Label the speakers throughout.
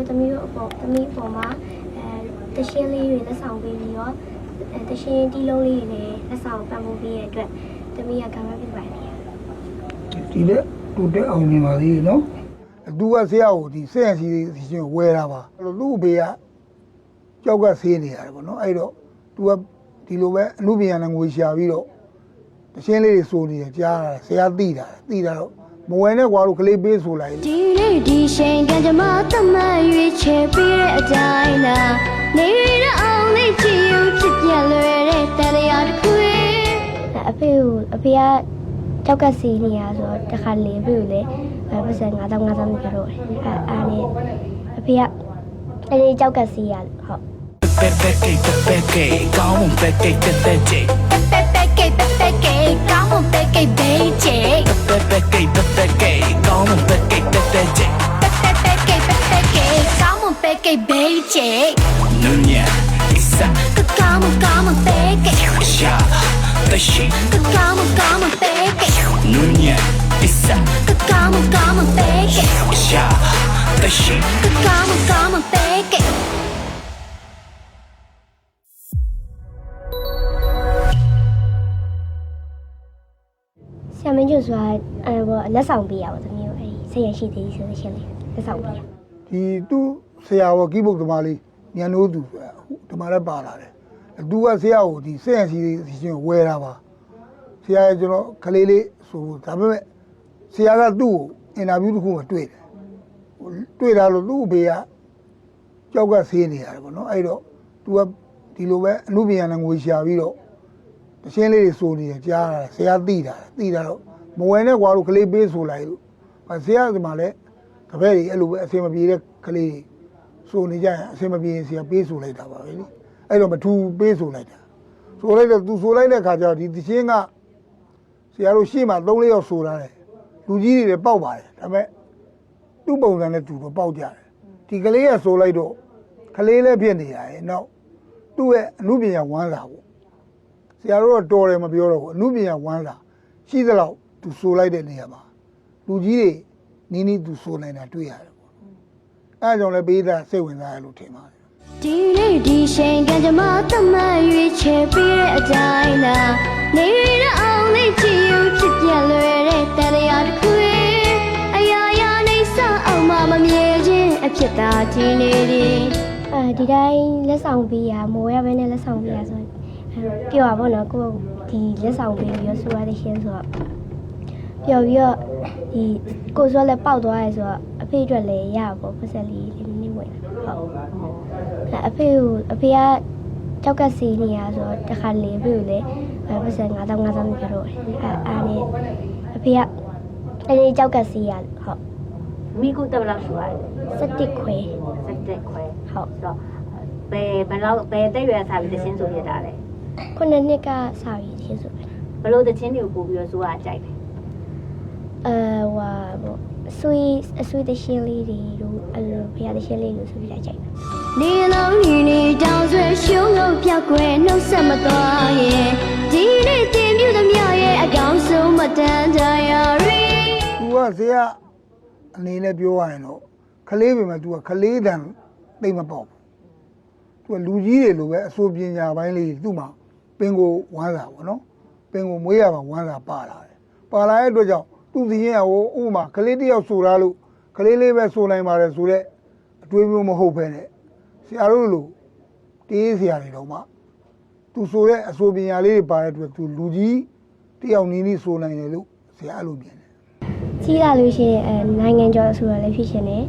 Speaker 1: တို့သမီးတို့အပေါ်သမီးအပေါ်မှာအဲတရှင်းလေးတွေလက်ဆောင်ပေးပြီးတော့အဲတရှင်းတီးလုံးလေးတွေလည်းလက်ဆောင်ပံ့ပိုးပေးရတဲ့အတွက်သမီးကကံမပြပါတယ်ဗျာ
Speaker 2: ဒီလက်တူတက်အောင်နေပါသေးနော်သူကဆရာကိုဒီဆက်ရစီစီချင်းဝဲတာပါအဲ့လိုသူ့အဖေကကြောက်ကဆေးနေရတယ်ပေါ့နော်အဲ့တော့သူကဒီလိုပဲအမှုပညာနဲ့ငွေရှာပြီးတော့တရှင်းလေးတွေစိုးနေတယ်ကြားတာဆရာသိတာသိတာတော့ မဝယ်နဲ့ကွာလို့ကလေးပေးဆိုလိုက်
Speaker 3: ဒီနေ့ဒီချိန်ကကြမသတ်မှတ်ရွေးချယ်ပြီးတဲ့အတိုင်းလားနေရအောင်လေးချီယူဖြစ်ပြလွယ်တဲ့တရားတစ်ခုရဲ့
Speaker 1: အဖေကိုအဖေကကြောက်ကစီနေရဆိုတော့တခါလေအဖေကိုလည်းပတ်စံ9000 9000ပြတော့အဲအားနဲ့အဖေကအဲ့ဒီကြောက်ကစီရဟုတ်
Speaker 4: ပဲပဲကေပဲကေကောင်းမပဲကေတဲ့တဲ့ဂျေ
Speaker 3: ပက်ပက်ကေပက်ပက်ကေကောင်းမပက်ကေဘေး
Speaker 4: င်းမပက်
Speaker 3: ကေဘေးချေ
Speaker 4: နုညအစ်စာ
Speaker 3: ကောင်းမကောင်းမပက်ကေ
Speaker 4: ရှာတရှိ
Speaker 3: ကောင်းမကောင်းမပက်ကေ
Speaker 4: နုညအစ်စာ
Speaker 3: ကောင်းမကောင်းမပက်ကေ
Speaker 4: ရှာတရှိ
Speaker 3: ကောင်းမကောင်းမပက်ကေ
Speaker 1: ဆရာမင်းကျဆိုတာအဲဘောလက်ဆောင်ပေးရပါသမီးတို့အဲဒီ ဆက်ရရှိသေးဆိုတဲ့ရှင်လေးလက်ဆောင်ပေးရ
Speaker 2: ဒီသူ့ဆရာဝကီးဘုတ်သမားလေးညံနိုးသူဆိုတာအခုဒီမှာလည်းပါလာတယ်သူကဆရာကိုဒီဆက်ရစီစီချင်းဝဲတာပါဆရာကကျွန်တော်ကလေးလေးဆိုဒါပေမဲ့ဆရာကသူ့ကိုအင်တာဗျူးတစ်ခုမှတွေ့တယ်ဟိုတွေ့တာလို့သူ့အဖေကကြောက်ကဆေးနေရတယ်ပေါ့နော်အဲ့တော့သူကဒီလိုပဲအမှုပညာနဲ့ငွေရှာပြီးတော့တရှင်းလေးတွေစိုးနေတယ်ကြားတာဆရာသိတာသိတာတော့မဝယ်နဲ့ကွာလို့ကလေးပေးဆိုလိုက်လို့ဆရာကဒီမှာလည်းတပည့်တွေအဲ့လိုပဲအဆင်မပြေတဲ့ကလေးတွေ စိုးနေကြရင်အဆင်မပြေရင်ဆရာပေးဆိုလိုက်တာပါပဲလေအဲ့တော့မထူပေးဆိုလိုက်တာဆိုလိုက်တော့သူဆိုလိုက်တဲ့ခါကျတော့ဒီသချင်းကဆရာတို့ရှေ့မှာ၃လေးယောက်ဆိုလာတယ်လူကြီးတွေလည်းပေါက်ပါတယ်ဒါပေမဲ့သူ့ပုံစံနဲ့သူတော့ပေါက်ကြတယ်ဒီကလေးကဆိုလိုက်တော့ကလေးလည်းဖြစ်နေရတယ်နောက်သူ့ရဲ့အမှုပညာဝမ်းစာပေါ့ဆရာတို့ကတော်တယ်မပြောတော့ဘူးအမှုပညာဝမ်းစာရှိသလောက်သူဆိုလိုက်တဲ့နေရာမှာလူကြီးတွေနီးနီးသူဆိုနိုင်တာတွေ့ရတယ်ပေါ့။ အဲဒါကြောင့်လည်းပေးတာစိတ်ဝင်စားရလို့ထင်ပါတယ်
Speaker 3: ဒီနေ့ဒီချိန်ကကြမသတ်မှတ်ရွေးချယ်ပြီးတဲ့အတိုင်းလားနေရအောင်လေးချီယူဖြစ်ပြလွယ်တဲ့တရားတစ်ခုရဲ့အရာရာနေစအောင်မမမြဲခြင်းအဖြစ်သာကြီးနေတယ်
Speaker 1: အဲဒီတိုင်းလက်ဆောင်ပေးရမိုးရပဲနဲ့လက်ဆောင်ပေးရဆိုရင်အဲပြောရပါတော့ကိုယ်ဒီလက်ဆောင်ပေးပြီးတော့ဆိုရတဲ့ရှင်ဆိုတော့ ပြောပြီးတော့ဒီကိုယ်ဆိုလည်းပေါက်သွားရဲဆိုတော့အဖေအတွက်လည်းရပါပေါ့ပတ်ဆက်လေးလေးနည်းနည်းဝင်လာဟုတ်အဲအဖေကိုအဖေကကြောက်ကစီနေရဆိုတော့တခါလေအဖေကိုလည်းအဲပတ်ဆက်9000 9000ပြတော့အဲအားနဲ့အဖေကအဲဒီကြောက်ကစီရဟုတ်
Speaker 5: မိကုတက်ဘယ်လောက်ရှိပါလဲ
Speaker 1: စက်တစ်ခွဲ
Speaker 5: စက်တက်ခွဲ
Speaker 1: ဟုတ်
Speaker 5: ဆိုတော့ဘယ်ဘယ်လောက်ဘယ်တက်ရွယ်စားပြီးတချင်းဆိုရတာလဲ
Speaker 1: ခုနှစ်နှစ်ကစပြီးရှင်းဆိုတယ်
Speaker 5: ဘယ်လိုတချင်းတွေကိုပို့ပြီးတော့ဆိုတာကြိုက်တယ်
Speaker 1: အဲဟိုပေါ့အဆွေအဆွေတရှင်လေးတွေတို့အဲ့လိုဖရာတရှင်လေးလို့ဆိုပြီးတာကြိုက်တာ
Speaker 3: နေလုံးနေနေတောင်ဆွဲရှုံးလို့ပြောက်ွယ်နှုတ်ဆက်မသွားရင်ဒီနေ့တင်ပြသမျှရဲ့အကောင်းဆုံးမတန်တရားရီ
Speaker 2: သူကဇေယအနေနဲ့ပြောရရင်တော့ခလေးပဲမှာ तू ကခလေးတန်သိမပေါ့ तू ကလူကြီးတွေလိုပဲအစိုးပညာပိုင်းလေးသူ့မှာပင်ကိုဝမ်းစာပေါ့နော်ပင်ကိုမွေးရမှာဝမ်းစာပါလာတယ်ပါလာတဲ့အတွက်ကြောင့် သူ့စီရင်ကဟိုဥပမာကလေးတစ်ယောက်ဆိုတာလို့ကလေးလေးပဲဆိုနိုင်ပါတယ်ဆိုတော့အတွေးမျိုးမဟုတ်ပဲနဲ့ဆရာတို့လိုတေးဆရာတွေတော့မှသူဆိုတဲ့အဆိုပညာလေးတွေပါတဲ့အတွက်သူလူကြီးတယောက်နီးနီးဆိုနိုင်တယ်လို့ဆရာအဲ့လိုမြင်တယ်
Speaker 1: ကြီးလာလို့ရှိရင်အဲနိုင်ငံကျော်ဆိုတာလည်းဖြစ်ရှင်တယ်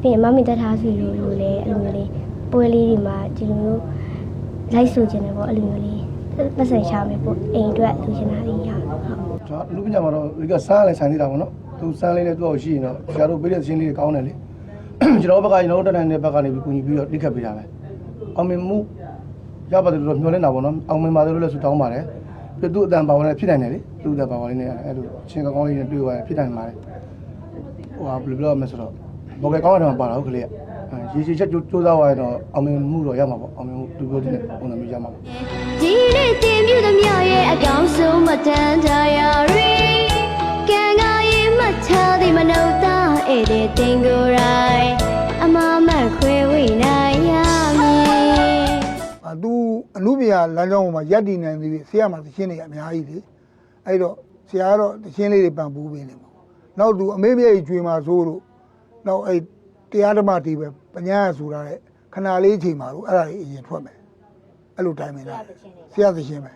Speaker 1: ပြီးရင်မမီတက်ထားစီလိုလိုလည်းအဲ့လိုမျိုးလေးပွဲလေးတွေမှာဒီလိုမျိုးလိုက်ဆိုခြင်းတယ်ပေါ့အဲ့လိုမျိုးလေးပတ်စံရှာမယ်ပေါ့အိမ်အတွက်လူချင်တာလေးရဟုတ်
Speaker 6: ကျွန်တော်လူပညာမှာတော့ဒီကစားလည်းဆိုင်သေးတာပေါ့နော်သူစားလေးလည်းသူ့အောင်ရှိရင်တော့ဆရာတို့ပေးတဲ့သင်းလေးတွေကောင်းတယ်လေကျွန်တော်ဘက်ကကျွန်တော်တို့တက်နိုင်တဲ့ဘက်ကနေပြီးကူညီပြီးတော့တိခတ်ပေးတာပဲအောင်မြင်မှုရပါတယ်လို့မျှော်လင့်တာပေါ့နော်အောင်မြင်ပါတယ်လို့လည်းဆုတောင်းပါတယ်ပြီးသူ့အတန်ပါဝင်လည်းဖြစ်နိုင်တယ်လေသူ့အတန်ပါဝင်လေးနဲ့အဲ့လိုချင်းကောင်းကောင်းလေးနဲ့တွေ့သွားရင်ဖြစ်နိုင်ပါတယ်ဟိုဟာဘယ်လိုပြောရမလဲဆိုတော့ဘောကကောင်းတဲ့မှာပါတာဟုတ်ကလေးက ရေရှည်ချက်ကြိုးစားသွားရတော့အောင်မြင်မှုတော့ရမှာပေါ့အောင်မြင်မှုတူတူတဲ့ပုံစံမျိုးရမှာပေါ့
Speaker 3: ဒီနေ့တင်ပြသမျှရဲ့အကောင်းဆုံးမတန်တာရာရီကံကရေးမှတ်ထားသည့်မနုဿဧည့်သည်တင်ကိုယ်ရိုင်းအမမတ်ခွဲဝေနိုင်ရမည်
Speaker 2: အသူအမှုပြလမ်းကြောင်းပေါ်မှာရက်တည်နေသည်ဆရာမသချင်းတွေအများကြီးလေအဲ့တော့ဆရာကတော့သချင်းလေးတွေပန်ပူးပေးနေမှာနောက်သူအမေမြဲကြီးကျွေမှာဆိုလို့နောက်အဲ့ တရားဓမ္မတွေပဲပညာဆိုတာတဲ့ခဏလေးအချိန်မှာလို့အဲ့ဒါတွေအရင်ထွက်မယ်အဲ့လိုတိုင်းမယ်လားဆရာသချင်းပဲ